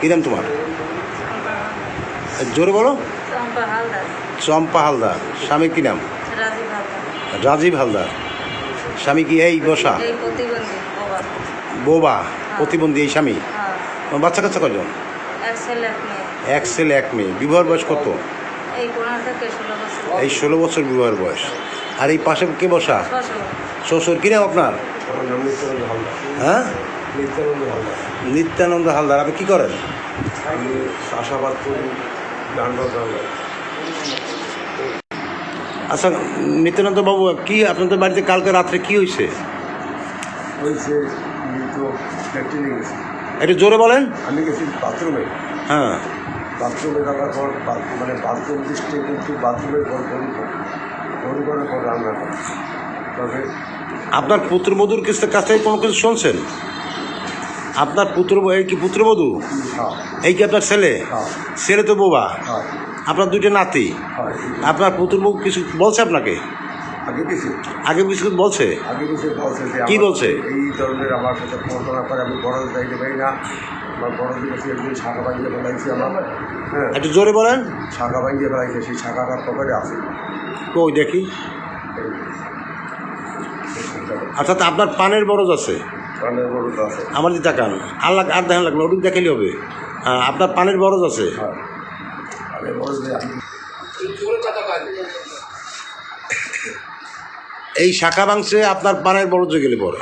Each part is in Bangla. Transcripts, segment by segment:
কী নাম তোমার? জোরে বলো। চম্পা হালদার। চম্পা স্বামী কী নাম? রাজীব হালদার। স্বামী কি এই বসা বাবা। বোবা প্রতিবন্ধী এই স্বামী? হ্যাঁ। তোমার বাচ্চা কাচ্চা কজন এক ছেলে এক মেয়ে। বিবাহের বয়স কত? এই ষোলো বছর। এই ষোলো বছর বিবাহের বয়স। আর এই পাশে কে বসা? শ্বশুর। শ্বশুর কিনে আপনার? হ্যাঁ? নিত্যানন্দ হালদার। নিত্যানন্দ হালদার আপনি কী করেন? আমি চাষাবাদ করি গান আচ্ছা নিত্যানন্দ বাবু কি আপনাদের বাড়িতে কালকে রাত্রে কি হয়েছে? গেছি। একটু জোরে বলেন। আমি গেছি বাথরুমে। হ্যাঁ। বাথরুমে যাওয়ার পর মানে বাথরুম দৃষ্টি কিন্তু বাথরুমের পর ফোন ফোন করার পর রান্না করা তবে আপনার পুত্রবধূর কাছ থেকে কোনো কিছু শুনছেন? আপনার পুত্র এই কি পুত্রবধূ হ্যাঁ এই কি আপনার ছেলে হ্যাঁ ছেলে তো বোবা হ্যাঁ আপনার দুইটা নাতি হয় আপনার পুত্রবধূ কিছু বলছে আপনাকে আগে কিছু আগে কিছু বলছে আগে কিছু বলছে কি বলছে? এই ধরনের আমার সাথে ঘটনা করে আমি বড় যাইতে পারি না আমার বড় দিকে একদিন শাখা ভাঙিয়ে ফেলাইছি আমার হ্যাঁ একটু জোরে বলেন শাখা ভাঙিয়ে ফেলাইছে সেই শাখাটার পকেটে আছে ওই দেখি অর্থাৎ আপনার পানের বরজ আছে আমার যে তাকান আল্লাহ আর দেখা লাগল ওটুক দেখালি হবে। আপনার পানের বরজ আছে। হ্যাঁ। এই শাখা বাংশে আপনার পানের বরজ গেলে পরে।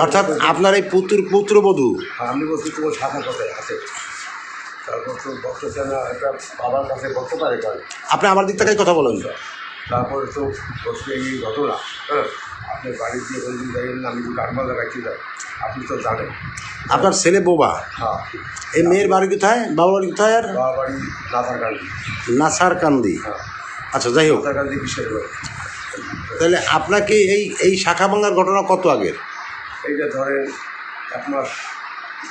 অর্থাৎ আপনার এই পুত্র পুত্রবধূ। হ্যাঁ, আমি বলছি তোমার শাখা কোথায় আছে। তারপর তো একটা বাবার কাছে বলতে পারে আপনি আমার দিক থেকে কথা বলেন। তারপরে তো এই ঘটনা হ্যাঁ। আপনি বাড়ি দিয়ে কোনদিন যাইবেন না আমি কাঠমালা রাখছি যাই আপনি তো জানেন। আপনার ছেলে বোবা? হ্যাঁ। এই মেয়ের বাড়ি কোথায়? বাবা বাড়ি কোথায় আর? বাবা বাড়ি নাসার কান্দি হ্যাঁ। আচ্ছা যাই হোক। নাথারকান্দি বিশেষ তাহলে আপনাকে এই এই শাখা ভাঙার ঘটনা কত আগের? এইটা ধরেন এক মাস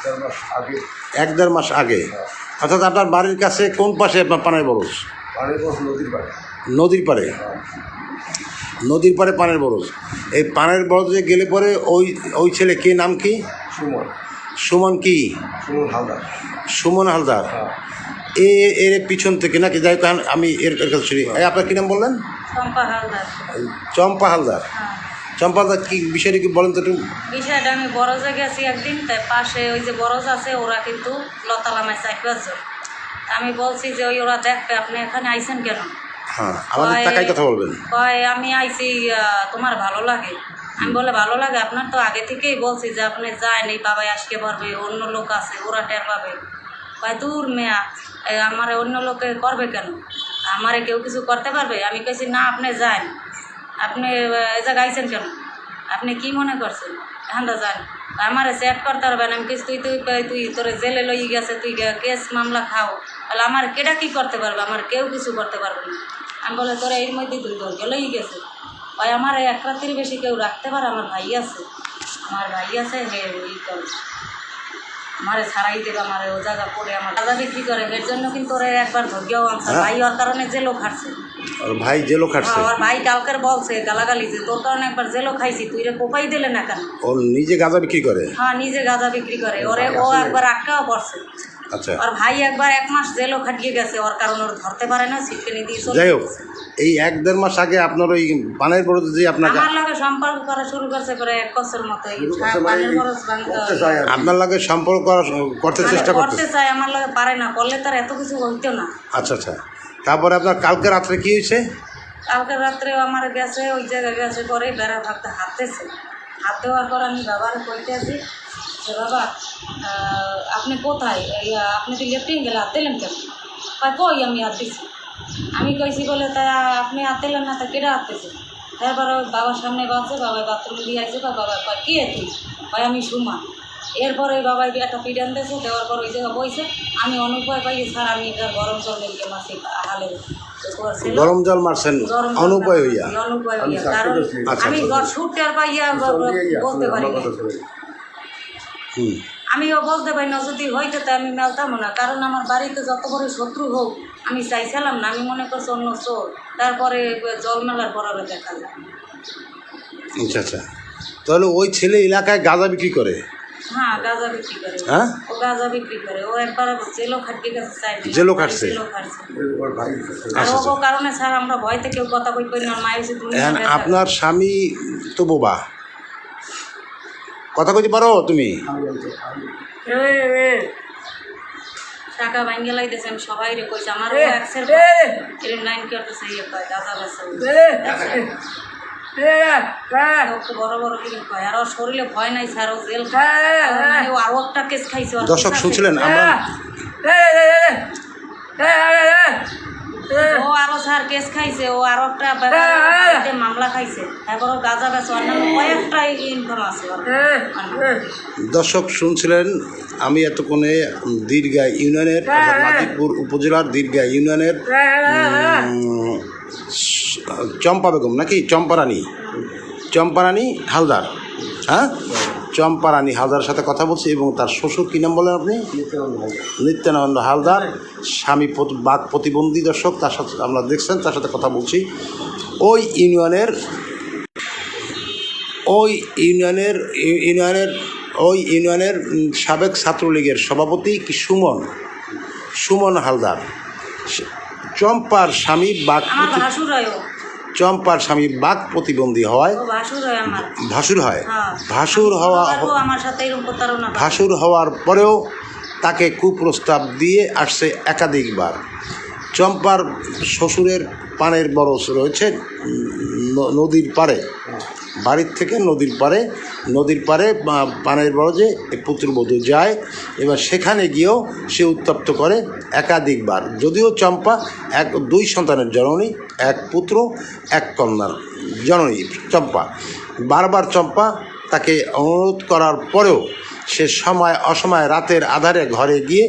দেড় মাস আগে। এক দেড় মাস আগে। হ্যাঁ, অর্থাৎ আপনার বাড়ির কাছে কোন পাশে আপনার পানের বরজ? পানির বস নদীর পাড়ে। নদীর পাড়ে? হ্যাঁ। নদীর পাড়ে পানের বরজ। এই পানের বরজে গেলে পরে ওই ওই ছেলে কে নাম কি? সুমন। সুমন কি? সুমন হালদার। সুমন হালদার। হ্যাঁ। এ এর পিছন থেকে নাকি যাই হোক আমি এর এর কাছে শুনি। আপনার কী নাম বললেন? চম্পা হালদার। চম্পা হালদার। হ্যাঁ। চম্পা হালদার কি বিষয়টা কি বলেন তো একটু? বিষয়টা আমি বরজে গেছি একদিন তাই পাশে ওই যে বরজ আছে ওরা কিন্তু লতালামায় চাই পাঁচজন আমি বলছি যে ওই ওরা দেখবে আপনি এখানে আইছেন কেন? হ্যাঁ আমাদের কয়- টাকায় কথা বলবেন। কয় আমি আইছি আহ, তোমার ভালো লাগে? আমি বলে ভালো লাগে আপনার তো আগে থেকেই বলছি যে আপনি যান এই বাবাই আসতে পারবে অন্য লোক আছে ওরা টের পাবে। কয় দূর মেয়া এ, আমারে অন্য লোকে করবে কেন? আমারে কেউ কিছু করতে পারবে? আমি কেছি না আপনি যান। আপনি আহ, এ জায়গায় আইছেন কেন? আপনি কি মনে করছেন? এখন তো যান। আমারে সেট করতে পারবে না আমি কিছু তুই তুই তুই তোর জেলে লই গেছে তুই গে- কেস মামলা খাও। তাহলে আমার কেটা কি করতে পারবে? আমার কেউ কিছু করতে পারবে না। আমি বলে তোরা এর মধ্যে তুই তোর গেলেই গেছে। ভাই আমার এক রাত্রির বেশি কেউ রাখতে পারে? আমার ভাই আছে। আমার ভাই আছে হে ই করে আমারে ছাড়াই দেবে আমার ও জায়গা পড়ে আমার গাঁজা বিক্রি করে। এর জন্য কিন্তু ওরা একবার ধৈর্যও আনছে। হ্যাঁ? ভাই ওর কারণে জেলও খাটছে। আর ভাই জেলও খাটছে। আমার ভাই কালকের বলছে গালাগালি যে তোর কারণে একবার জেলও খাইছি তুই রে কোপাই দিলে না কেন? ও নিজে গাঁজা বিক্রি করে? হ্যাঁ নিজে গাঁজা বিক্রি করে। ওরে ও একবার আটকাও পড়ছে। আচ্ছা। আর ভাই একবার এক মাস জেলও খাটিয়ে গেছে ওর কারণে ওর ধরতে পারে না সিটকেনি দিয়ে যাই হোক এই এক দেড় মাস আগে আপনার ওই পানের বরজ যে আপনাকে আমার লগে সম্পর্ক করা শুরু করছে করে এক বছর মতো মানে করতে। আপনার লাগে সম্পর্ক করা করতে মানে চেষ্টা করতে। করতে চাই আমার লগে পারে না করলে তার এত কিছু হইতো না। আচ্ছা আচ্ছা। তারপরে আপনার কালকে রাত্রে কি হয়েছে? কালকে রাত্রে আমার গেছে ওই জায়গায় গেছে করে বেড়া ভাগতে হাঁটতেছে। হাত দেওয়ার পর আমি বাবার কইতে আছি। যে বাবা আপনি কোথায়? আপনি তো লেফটিং গেলে হাত দিলেন কেন? কয় কই আমি হাত দিছি? আমি কইছি বলে তা আপনি হাত দিলেন না তা কেটে হাত দিছে? তারপর ওই বাবার সামনে বাজছে বাবা বাথরুম দিয়ে আসছে বা বাবা কয় কে তুই? কয় আমি সুমা। এরপরে ওই বাবাই একটা পিডান দিয়েছে দেওয়ার পর ওই জায়গায় বইছে আমি অনুপায় পাই স্যার আমি এটা গরম জল লেগে মাসি হালে। গরম জল মারছেন? অনুপায় হইয়া? অনুপায় হইয়া। কারণ। আচ্ছা, আমি আচ্ছা। ছুটটার পাইয়া বলতে পারি আমার না কথা শুনে। হুম আমিও বলতে পারি না যদি হইতে তো আমি মেলতাম না কারণ আমার বাড়িতে যত বড় শত্রু হোক আমি চাইছিলাম না আমি মনে করছি অন্য চোর। তারপরে জল মেলার পর আবার দেখা যায়। আচ্ছা আচ্ছা। তাহলে ওই ছেলে এলাকায় গাঁজা বিক্রি করে? হ্যাঁ গাঁজা বিক্রি করে। হ্যাঁ? ও গাঁজা বিক্রি করে। ও একবার জেলও খাটতে গেছে চাই দিন। জেলও খাটছে? জেলও খাটছে। ওর ভাই আর আচ্ছা, ও কারণে স্যার আমরা ভয়তে কেউ কথা কই কই না মায়ের আপনার স্বামী তো বোবা? কথা কইতে পারো তুমি? আমি টাকা ভাঙ্গে লাইতেছে আমি সবাই রে কইছি আমার এক্সের এরম লাইন কি করতেছে ইয়ে কয় গাঁজা বেচা ওকে বড় বড় কি কয় আর ওর শরীরে ভয় নাই স্যার ও জেল খায়। আর ও একটা কেস খাইছে ওর দর্শক শুনছিলেন আমরা? ও আরও স্যার কেস খাইছে ও আরও একটা মামলা খাইছে। তারপর গাঁজা বেচা কয়েকটা ইনকাম আছে দর্শক শুনছিলেন আমি এতক্ষণে দীর্ঘা ইউনিয়নের অর্থাৎ মাদিকপুর উপজেলার দীর্ঘা ইউনিয়নের চম্পা বেগম নাকি চম্পারানী? চম্পারানী হালদার হ্যাঁ? চম্পারানী হালদার সাথে কথা বলছি এবং তার শ্বশুর কী নাম বলেন আপনি? নিত্যানন্দ নিত্যানন্দ হালদার। স্বামী বাক প্রতিবন্ধী দর্শক তার সাথে আমরা দেখছেন তার সাথে কথা বলছি। ওই ইউনিয়নের ওই ইউনিয়নের ইউনিয়নের ওই ইউনিয়নের সাবেক ছাত্রলীগের সভাপতি কি সুমন? সুমন হালদার। চম্পার স্বামী বাক হয় চম্পার স্বামী বাক প্রতিবন্ধী হওয়ায় ভাসুর হয় ভাসুর হয়? হ্যাঁ। ভাসুর হওয়া। ভাসুর হওয়ার পরেও তাকে কুপ্রস্তাব দিয়ে আসছে একাধিকবার। চম্পার শ্বশুরের পানের বরস রয়েছে নদীর পাড়ে। বাড়ির থেকে নদীর পাড়ে নদীর পাড়ে বা পানের বরজে পুত্রবধূ যায়। এবার সেখানে গিয়েও সে উত্তপ্ত করে একাধিকবার। যদিও চম্পা এক দুই সন্তানের জননী এক পুত্র এক কন্যার জননী চম্পা। বারবার চম্পা তাকে অনুরোধ করার পরেও সে সময় অসময় রাতের আধারে ঘরে গিয়ে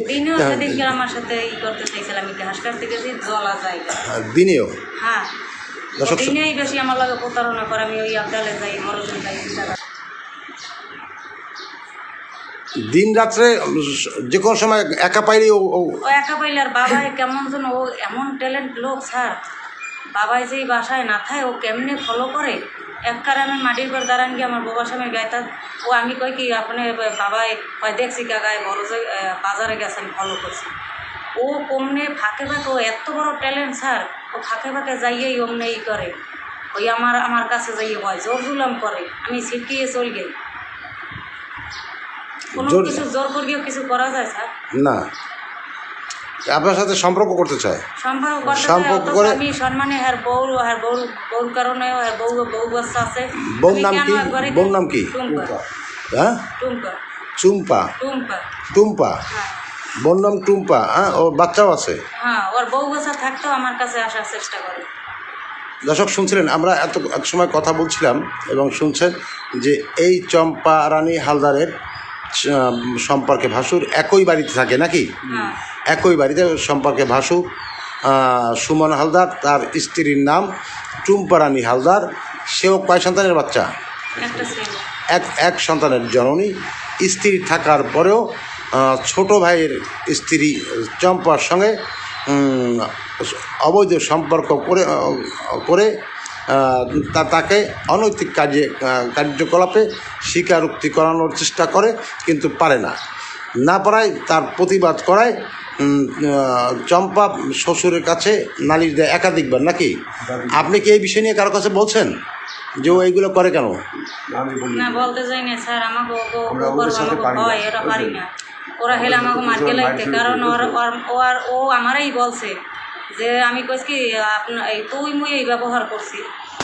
দিনেও দর্শক বেশি আমার লাগে প্রতারণা করে আমি ওই আবদালে যাই মরজন যাই দিন রাত্রে যে কোনো সময় একা পাইলে ও ও একা পাইলে আর বাবাই কেমন যেন ও এমন ট্যালেন্ট লোক স্যার। বাবাই যেই বাসায় না থাকে ও কেমনে ফলো করে? একবার আমি মাটির পর দাঁড়ান গিয়ে আমার বাবার সামনে গাইতা ও আমি কই কি আপনি বাবাই কয় দেখছি কাকায় বড় যে বাজারে গেছেন ফলো করছি ও কমনে ফাঁকে ফাঁকে ও এত বড় ট্যালেন্ট স্যার। ও ফাঁকে ফাঁকে যাইয়েই অমনে ই করে। ওই আমার আমার কাছে যাইয়ে হয় জোর জুলাম করে। আমি ছিটকিয়ে চল গেই। কোনো কিছু জোর করিয়েও কিছু করা যায় স্যার? না। আপনার সাথে সম্পর্ক করতে চায়? সম্পর্ক করে- আমি সম্মানে হ্যার বউ হ্যার বউ বউর কারণে হ্যার বউ বউ বাচ্চা আছে। বউর নাম কি? বউর নাম কি? হ্যাঁ? টুম্পা। চুম্পা। টুম্পা। টুম্পা। হ্যাঁ। বোন নাম টুম্পা হ্যাঁ? ও বাচ্চাও আছে। হ্যাঁ ওর বউ বাচ্চা থাকতেও আমার কাছে আসার চেষ্টা করে। দর্শক শুনছিলেন আমরা এত এক সময় কথা বলছিলাম এবং শুনছেন যে এই চম্পা রানী হালদারের সম্পর্কে ভাসুর একই বাড়িতে থাকে নাকি? হ্যাঁ। একই বাড়িতে সম্পর্কে ভাসু সুমন হালদার তার স্ত্রীর নাম টুম্পা রানী হালদার। সেও কয় সন্তানের বাচ্চা? এক এক সন্তানের জননী। স্ত্রী থাকার পরেও ছোট ভাইয়ের স্ত্রী চম্পার সঙ্গে অবৈধ সম্পর্ক করে করে তা তাকে অনৈতিক কাজে কার্যকলাপে স্বীকারোক্তি করানোর চেষ্টা করে কিন্তু পারে না। না পারায় তার প্রতিবাদ করায় চম্পা শ্বশুরের কাছে নালিশ দেয় একাধিকবার নাকি? আপনি কি এই বিষয় নিয়ে কারও কাছে বলছেন? যে ও এইগুলো করে কেন? না বলতে যাই না স্যার আমাকে ওরা হেলে আমাকে মারকে লাগতে কারণ ওর ওর- ও আর ও আমারই বলছে যে আমি কইছি কি আপনার এই তুই মুই এই ব্যবহার করছি।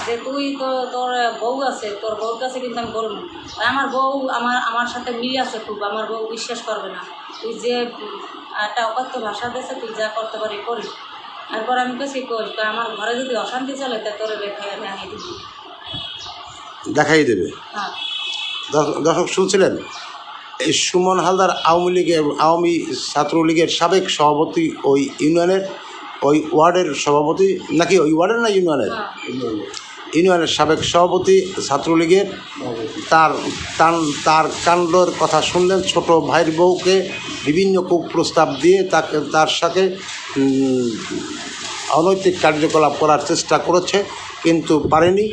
যে তুই তো তোর বউ আছে তোর বউর কাছে কিন্তু আমি বলব আর আমার বউ আমার আমার সাথে মিল আছে খুব আমার বউ বিশ্বাস করবে না। তুই যে একটা অকথ্য ভাষা দিয়েছে তুই যা করতে পারি করি। তারপর আমি কেছি কই তা আমার ঘরে যদি অশান্তি চলে তা তোর রেখাই আমি আগে দিবি। দেখাই দেবে। হ্যাঁ। দর্শক- শুনছিলেন? সুমন হালদার আওয়ামী লীগের, আওয়ামী ছাত্রলীগের সাবেক সভাপতি ওই ইউনিয়নের, ওই ওয়ার্ডের সভাপতি, নাকি ওই ওয়ার্ডের না ইউনিয়নের? ইউনিয়নের সাবেক সভাপতি, ছাত্রলীগের। তার তার কাণ্ডর কথা শুনলেন ছোট ভাইয়ের বউকে বিভিন্ন কুপ্রস্তাব দিয়ে তাকে, তার সাথে অনৈতিক কার্যকলাপ করার চেষ্টা করেছে, কিন্তু পারেনি।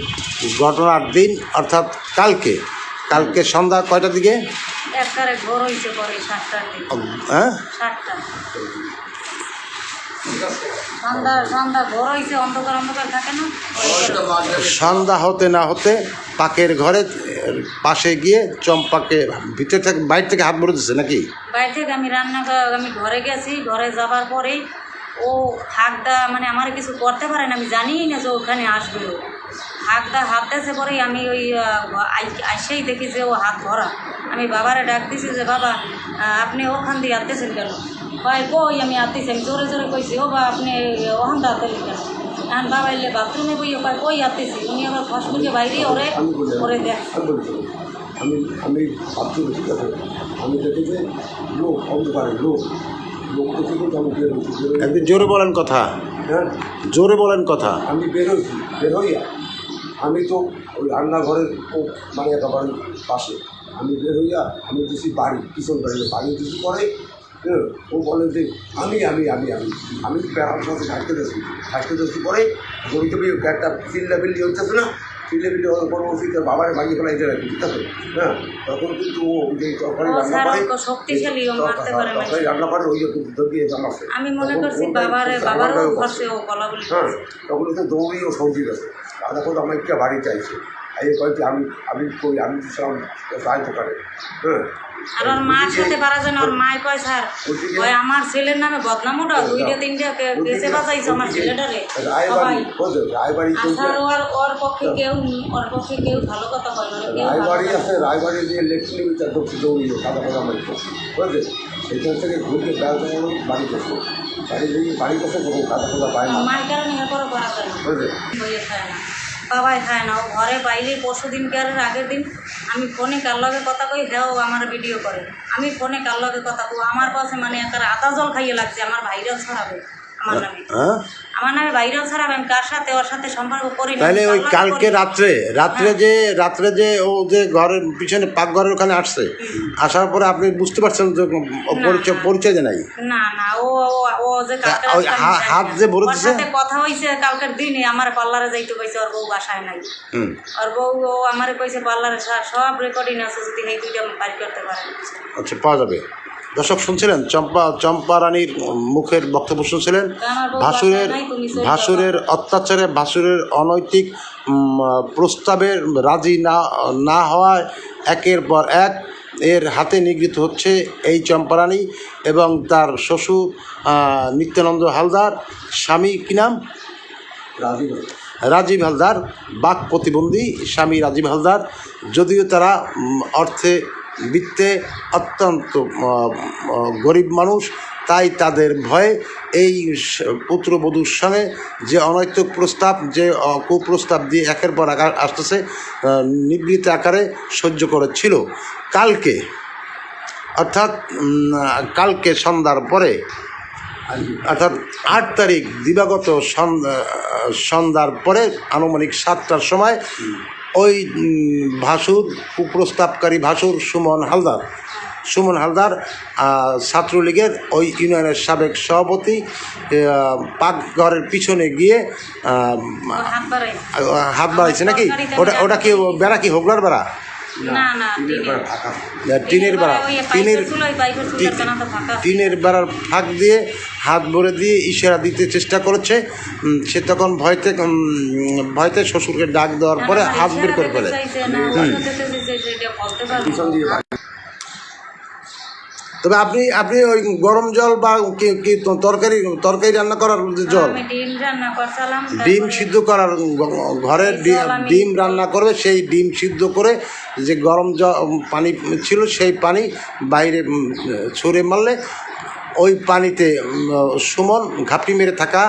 ঘটনার দিন, অর্থাৎ কালকে কালকে সন্ধ্যা কয়টার দিকে? হ্যাঁ? সন্ধ্যা সন্ধ্যা ঘর হয়েছে অন্ধকার অন্ধকার থাকে না? সন্ধ্যা হতে না হতে পাকের ঘরে পাশে গিয়ে চম্পাকে ভিতর থেকে বাইরে থেকে হাত ভরে দিচ্ছে নাকি? বাইরে থেকে আমি রান্না কর- আমি ঘরে গেছি ঘরে যাবার পরেই ও হাঁকদা মানে আমার কিছু করতে পারে না আমি জানিই না যে ওখানে আসবে ও হাঁকদা হাত দিয়েছে পরেই আমি ওই আইসেই দেখি যে ও হাত ভরা আমি বাবারে ডাক দিছি যে বাবা আপনি ওখান দিয়ে আনতেছেন কেন? ভাই কই আমি আনতেছি আমি জোরে জোরে কইছি ও বা আপনি ওখান দিয়ে আনতেছেন কেন? এখন বাবা এলে বাথরুমে বই কয় কই আনতেছি উনি আবার ফসফুকে বাইরে ওরে ওরে দেখ। আমি আমি ভাবছি ঠিক আছে আমি দেখি যে লোক অন্ধকারে লোক। লোক দেখে কিন্তু আমি বের হয়েছি একদিন জোরে বলেন কথা। হ্যাঁ। জোরে বলেন কথা। আমি বের হয়েছি বের হইয়া আমি তো ওই রান্নাঘরের মানে একেবারে পাশে। আমি বের হইয়া আমি দিছি বাড়ি পিছন বাড়ি বাড়ি দিছি পরে হ্যাঁ, ও বলে যে আমি আমি আমি আমি আমি প্যারার সাথে থাকতে দিয়েছি থাকতে দিয়েছি পরে গড়িতে একটা চিল্লা বিল্লি হচ্ছে না। চিল্লা বিল্লি হওয়ার পর তোর বাবার বাড়ি ফেলা এটা রাখি ঠিক আছে? হ্যাঁ? তখন কিন্তু ও যে তরকারি রান্না করে শক্তিশালী। তরকারি রান্না করে ওই যে কিন্তু দবিয়ে জামাছে আমি মনে করছি বাবারে গলা বলি হ্যাঁ তখন তো দৌড়েই ও সৌদি গেছে দাদা কোথাও আমার একটা বাড়ি চাইছে। এই কয়েকটি আমি আমি কই আমি সাহায্য করে। হ্যাঁ আর ওর মার সাথে পারা যায় ওর মায় কয় স্যার ওদিকে- ওই আমার ছেলের নামে বদনাম ওটা দুইটা তিনটা বাঁচাইছে আমার ছেলেটারে। রায়বাড়ি স্যার ওর ওর পক্ষে কেউ ওর পক্ষে কেউ ভালো কথা না রায়বাড়ি আছে রায়বাড়ি দিয়ে লেখনি বিচার করছে দৌড়িয়ে সাদা কথা মারি বুঝলেন সেখান থেকে ঘুরতে বেড়াতে বাড়ি গেছে বাড়ি গিয়ে বাড়ি গেছে তখন সাদা কথা পায় না। মায়ের কারণে এরপরও করা যায় না বইয়ে খায় না। বাবাই খায় না। ও ঘরে বাইরে পরশু দিন কারের আগের দিন? আমি ফোনে কার লগে কথা কই হ্যাঁ আমার ভিডিও করে। আমি ফোনে কার লগে কথা কই? আমার পাশে মানে একটা আতা জল খাইয়ে লাগছে আমার ভাইরাল ছড়াবে। আমার নামে। হ্যাঁ? আমার নামে ভাইরাল ছড়াবে আমি কার সাথে ওর সাথে সম্পর্ক করি না তাহলে ওই কালকে রাত্রে রাত্রে যে রাত্রে যে ও যে ঘরের পিছনে পাকঘরের ওখানে আসছে আসার পরে আপনি বুঝতে পারছেন যে পরিচয় পরিচয় যে নাই? না না ও ও- যে কালকে হাত যে। ভরে দিছে? সাথে কথা হইছে কালকের দিনে আমার পার্লারে যাইতে কইছে ওর বউ বাসায় নাই। ওর বউ ও আমারে কইছে পার্লারে সব রেকর্ডিং আছে যদি এই দুইটা বাইর করতে পারেন। আচ্ছা পাওয়া যাবে। দর্শক শুনছিলেন চম্পা চম্পা রানীর মুখের বক্তব্য শুনছিলেন। ভাসুরের ভাসুরের অত্যাচারে ভাসুরের অনৈতিক প্রস্তাবে রাজি না না হওয়ায় একের পর এক এর হাতে নিগৃহীত হচ্ছে এই চম্পারানী এবং তার শ্বশুর নিত্যানন্দ হালদার। স্বামী কি নাম? রাজি রাজীব হালদার বাক প্রতিবন্ধী স্বামী রাজীব হালদার। যদিও তারা অর্থে বৃত্তে অত্যন্ত গরিব মানুষ, তাই তাদের ভয়ে এই পুত্রবধূর সঙ্গে যে অনৈতিক প্রস্তাব, যে কুপ্রস্তাব দিয়ে একের পর এক আসতেছে নিবৃত আকারে সহ্য করেছিল। কালকে, অর্থাৎ কালকে সন্ধ্যার পরে, অর্থাৎ আট তারিখ দিবাগত সন্ধ্যা- সন্ধ্যার পরে আনুমানিক সাতটার সময় ওই ভাসুর কুপ্রস্তাবকারী ভাসুর সুমন হালদার। সুমন হালদার ছাত্রলীগের ওই ইউনিয়নের সাবেক সভাপতি পাকঘরের পিছনে গিয়ে হাত বাড়াই বাড়াইছে নাকি? ওটা ওটা কি বেড়া কি হোগলার বেড়া? টিনের বেড়া টিনের বেড়ার ফাঁক। দিয়ে হাত ভরে দিয়ে ইশারা দিতে চেষ্টা করেছে। সে তখন ভয়তে ভয়তে শ্বশুরকে ডাক দেওয়ার পরে হাত বের করে ফেলে চাইছে না, অন্য দিতে চাইছে, সেটা বলতে পারব পিছন দিয়ে না। বাড়ি তবে আপনি আপনি ওই গরম জল বা কি কি তরকারি তরকারি রান্না করার যে জল? ডিম রান্না করছিলাম ডিম সিদ্ধ করার আমি- ডিম রান্না করবে সেই ডিম সিদ্ধ করে যে গরম জল পানি ছিল সেই পানি বাইরে ছড়ে মারলে ওই পানিতে সুমন ঘাপটি মেরে থাকা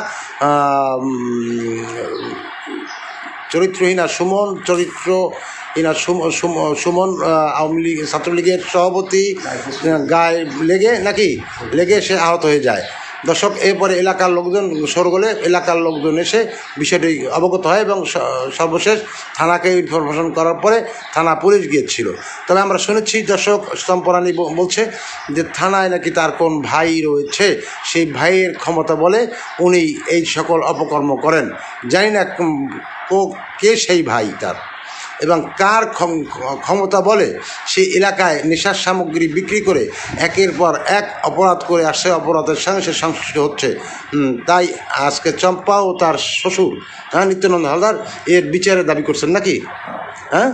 আহ, আর চরিত্রহীনা সুমন চরিত্রহীনা এনার সুম- সুমন আওয়ামী লীগ ছাত্রলীগের সভাপতি গায়ে লেগে নাকি? লেগে সে আহত হয়ে যায়। দর্শক, এরপরে এলাকার লোকজন সরগোলে এলাকার লোকজন এসে বিষয়টি অবগত হয় এবং সর্বশেষ থানাকে ইনফরমেশন করার পরে থানা পুলিশ গিয়েছিল। তবে আমরা শুনেছি, দর্শক স্তম্পরানী ব- বলছে যে থানায় নাকি তার কোন ভাই রয়েছে, সেই ভাইয়ের ক্ষমতা বলে উনি এই সকল অপকর্ম করেন। জানি না কে সেই ভাই তার? এবং কার ক্ষম- ক্ষমতা বলে সেই এলাকায় নেশার সামগ্রী বিক্রি করে একের পর এক অপরাধ করে আর সে অপরাধের সঙ্গে সে সংশ্লিষ্ট হচ্ছে। তাই আজকে চম্পা ও তার শ্বশুর হ্যাঁ নিত্যানন্দ হালদার, এর বিচারে দাবি করছেন নাকি? হ্যাঁ?